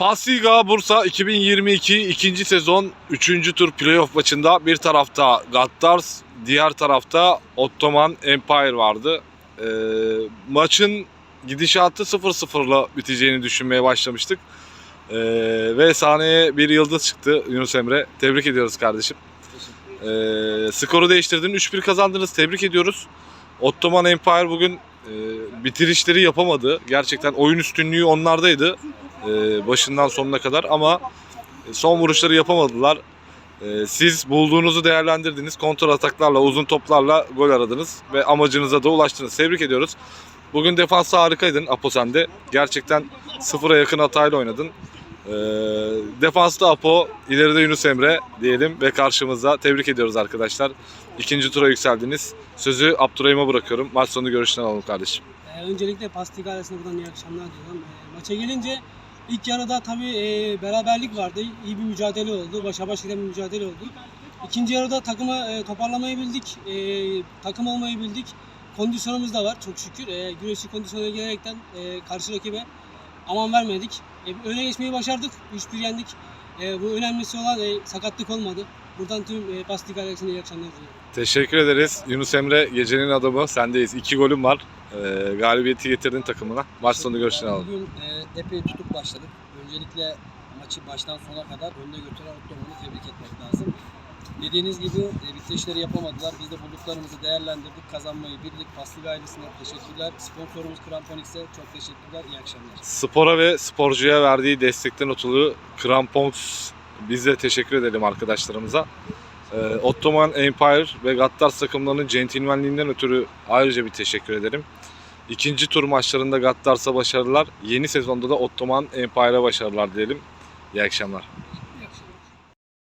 Pasliga Bursa 2022 ikinci sezon 3. tur playoff maçında bir tarafta Gattars, diğer tarafta Ottoman Empire vardı. Ee, maçın gidişatı 0-0'la biteceğini düşünmeye başlamıştık. Ee, ve sahneye bir yıldız çıktı Yunus Emre. Tebrik ediyoruz kardeşim. Ee, skoru değiştirdin. 3-1 kazandınız. Tebrik ediyoruz. Ottoman Empire bugün e, bitirişleri yapamadı. Gerçekten oyun üstünlüğü onlardaydı. E, başından sonuna kadar ama son vuruşları yapamadılar. E, siz bulduğunuzu değerlendirdiniz. Kontrol ataklarla, uzun toplarla gol aradınız ve amacınıza da ulaştınız. Tebrik ediyoruz. Bugün defansta harikaydın Apo sen de. Gerçekten sıfıra yakın hatayla oynadın. E, defansta Apo, ileride Yunus Emre diyelim ve karşımızda tebrik ediyoruz arkadaşlar. İkinci tura yükseldiniz. Sözü Abdurrahim'e bırakıyorum. Maç sonu görüşten alalım kardeşim. Ee, öncelikle Pastik ailesine buradan iyi akşamlar diliyorum. Ee, maça gelince ilk yarıda tabii e, beraberlik vardı. İyi bir mücadele oldu. Başa baş giden bir mücadele oldu. İkinci yarıda takımı e, toparlamayı bildik. E, takım olmayı bildik. Kondisyonumuz da var çok şükür. E, güreşçi kondisyona gelerekten e, karşı rakibe aman vermedik. E, öne geçmeyi başardık. 3-1 yendik. E, bu önemlisi olan e, sakatlık olmadı. Buradan tüm e, Pastik ailesine iyi akşamlar diliyorum. Teşekkür ederiz. Yunus Emre gecenin adamı. Sendeyiz. İki golüm var. Ee, galibiyeti getirdin takımına. Maç sonu görüşten alalım. Bugün e, epey tutuk başladık. Öncelikle maçı baştan sona kadar önde götüren Ottoman'ı tebrik etmek lazım. Dediğiniz gibi e, bitirişleri yapamadılar. Biz de bulduklarımızı değerlendirdik. Kazanmayı bildik. Paslık ailesine teşekkürler. Sponsorumuz Kramponix'e çok teşekkürler. İyi akşamlar. Spora ve sporcuya verdiği destekten ötürü Krampons biz de teşekkür edelim arkadaşlarımıza. Ee, Ottoman Empire ve Gattars takımlarının centilmenliğinden ötürü ayrıca bir teşekkür ederim. İkinci tur maçlarında Gattars'a başarılar. Yeni sezonda da Ottoman Empire'a başarılar diyelim. İyi akşamlar.